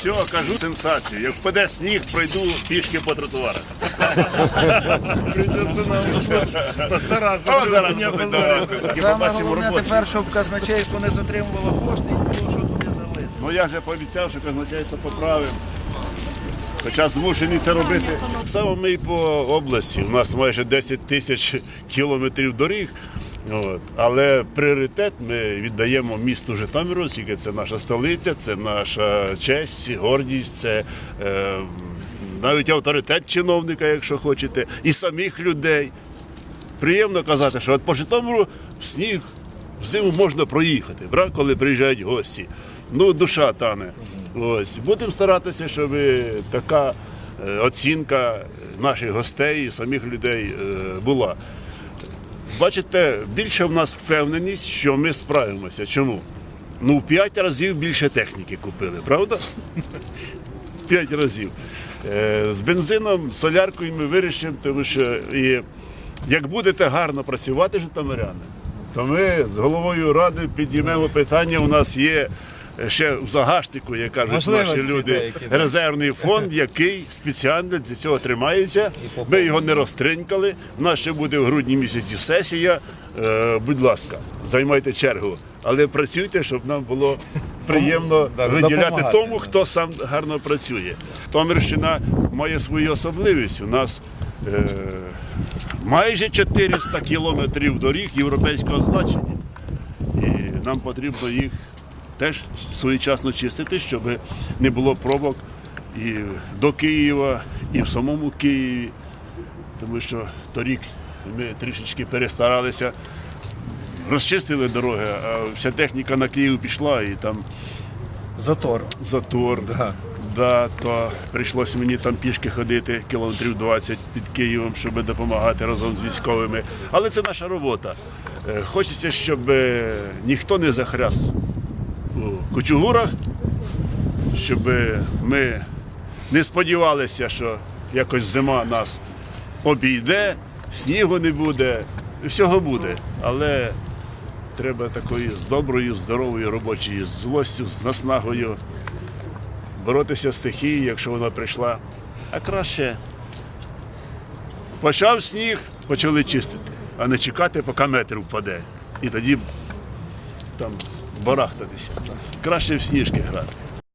все, кажу сенсацію. Як впаде сніг, пройду пішки по тротуарах. Нам зараз не Саме побачимо головне тепер, щоб казначейство не затримувало кошти і було, що туди залити. Ну я вже пообіцяв, що казначейство поправив. Хоча змушені це робити. Само ми і по області. У нас майже 10 тисяч кілометрів доріг. От. Але пріоритет ми віддаємо місту Житомиру, оскільки це наша столиця, це наша честь, гордість, це е, навіть авторитет чиновника, якщо хочете, і самих людей. Приємно казати, що от по Житомиру сніг в зиму можна проїхати, брат, коли приїжджають гості. Ну, душа тане. Ось. Будемо старатися, щоб така е, оцінка наших гостей і самих людей е, була. Бачите, більше в нас впевненість, що ми справимося. Чому? Ну, в п'ять разів більше техніки купили, правда? П'ять разів. Е, З бензином, соляркою ми вирішимо, тому що і як будете гарно працювати, житомиряни, то ми з головою ради підіймемо питання. У нас є ще в загашнику, як кажуть наші люди, деякі, резервний фонд, який спеціально для цього тримається. Ми його не розтринькали. У нас ще буде в грудні місяці сесія. Е, Будь ласка, займайте чергу. Але працюйте, щоб нам було приємно виділяти тому, хто сам гарно працює. Томирщина має свою особливість. У нас е, майже 400 кілометрів доріг європейського значення. І нам потрібно їх теж своєчасно чистити, щоб не було пробок і до Києва, і в самому Києві. Тому що торік ми трішечки перестаралися, розчистили дороги, а вся техніка на Київ пішла і там Затор. затор. Да. Да, то прийшлося мені там пішки ходити кілометрів 20 під Києвом, щоб допомагати разом з військовими. Але це наша робота. Е, Хочеться, щоб е, ніхто не захряс кучугурах, щоб ми не сподівалися, що якось зима нас обійде, снігу не буде, всього буде. Але треба такою з доброю, здоровою робочою злостю, з наснагою боротися з стихією, якщо вона прийшла. А краще почав сніг, почали чистити, а не чекати, поки метр впаде. І тоді там барахтатися. Краще в сніжки грати.